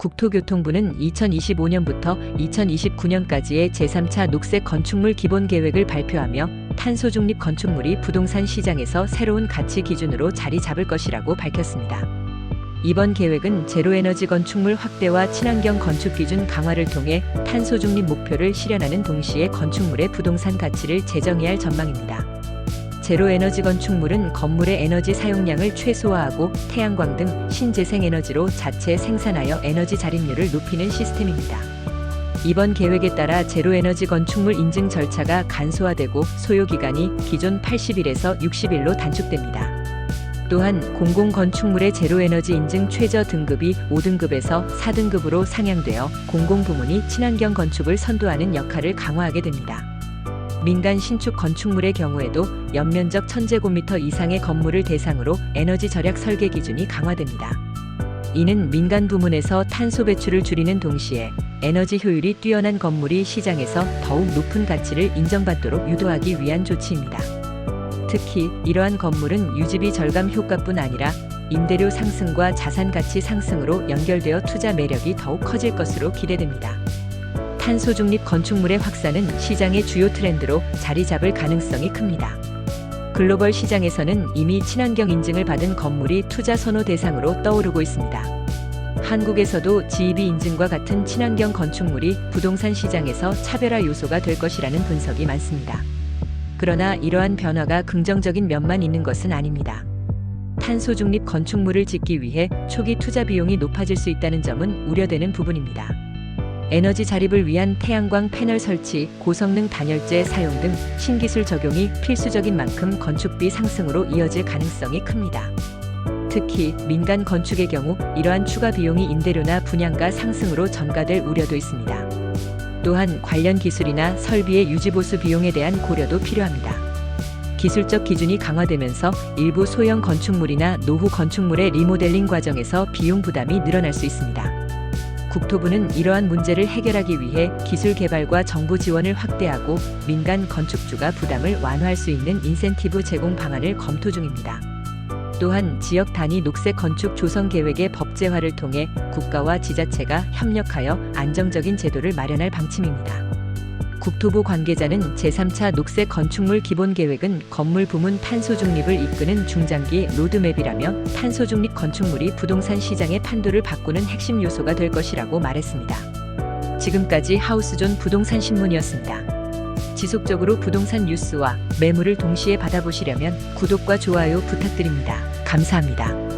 국토교통부는 2025년부터 2029년까지의 제3차 녹색 건축물 기본 계획을 발표하며 탄소 중립 건축물이 부동산 시장에서 새로운 가치 기준으로 자리 잡을 것이라고 밝혔습니다. 이번 계획은 제로에너지 건축물 확대와 친환경 건축 기준 강화를 통해 탄소 중립 목표를 실현하는 동시에 건축물의 부동산 가치를 재정의할 전망입니다. 제로에너지 건축물은 건물의 에너지 사용량을 최소화하고 태양광 등 신재생 에너지로 자체 생산하여 에너지 자립률을 높이는 시스템입니다. 이번 계획에 따라 제로에너지 건축물 인증 절차가 간소화되고 소요 기간이 기존 80일에서 60일로 단축됩니다. 또한 공공건축물의 제로에너지 인증 최저 등급이 5등급에서 4등급으로 상향되어 공공부문이 친환경 건축을 선도하는 역할을 강화하게 됩니다. 민간 신축 건축물의 경우에도 연면적 1000제곱미터 이상의 건물을 대상으로 에너지 절약 설계 기준이 강화됩니다. 이는 민간 부문에서 탄소 배출을 줄이는 동시에 에너지 효율이 뛰어난 건물이 시장에서 더욱 높은 가치를 인정받도록 유도하기 위한 조치입니다. 특히 이러한 건물은 유지비 절감 효과뿐 아니라 임대료 상승과 자산 가치 상승으로 연결되어 투자 매력이 더욱 커질 것으로 기대됩니다. 탄소 중립 건축물의 확산은 시장의 주요 트렌드로 자리 잡을 가능성이 큽니다. 글로벌 시장에서는 이미 친환경 인증을 받은 건물이 투자 선호 대상으로 떠오르고 있습니다. 한국에서도 GEB 인증과 같은 친환경 건축물이 부동산 시장에서 차별화 요소가 될 것이라는 분석이 많습니다. 그러나 이러한 변화가 긍정적인 면만 있는 것은 아닙니다. 탄소 중립 건축물을 짓기 위해 초기 투자 비용이 높아질 수 있다는 점은 우려되는 부분입니다. 에너지 자립을 위한 태양광 패널 설치, 고성능 단열재 사용 등 신기술 적용이 필수적인 만큼 건축비 상승으로 이어질 가능성이 큽니다. 특히 민간 건축의 경우 이러한 추가 비용이 임대료나 분양가 상승으로 전가될 우려도 있습니다. 또한 관련 기술이나 설비의 유지보수 비용에 대한 고려도 필요합니다. 기술적 기준이 강화되면서 일부 소형 건축물이나 노후 건축물의 리모델링 과정에서 비용 부담이 늘어날 수 있습니다. 국토부는 이러한 문제를 해결하기 위해 기술 개발과 정부 지원을 확대하고 민간 건축주가 부담을 완화할 수 있는 인센티브 제공 방안을 검토 중입니다. 또한 지역 단위 녹색 건축 조성 계획의 법제화를 통해 국가와 지자체가 협력하여 안정적인 제도를 마련할 방침입니다. 국토부 관계자는 제3차 녹색 건축물 기본 계획은 건물 부문 탄소 중립을 이끄는 중장기 로드맵이라며 탄소 중립 건축물이 부동산 시장의 판도를 바꾸는 핵심 요소가 될 것이라고 말했습니다. 지금까지 하우스존 부동산 신문이었습니다. 지속적으로 부동산 뉴스와 매물을 동시에 받아보시려면 구독과 좋아요 부탁드립니다. 감사합니다.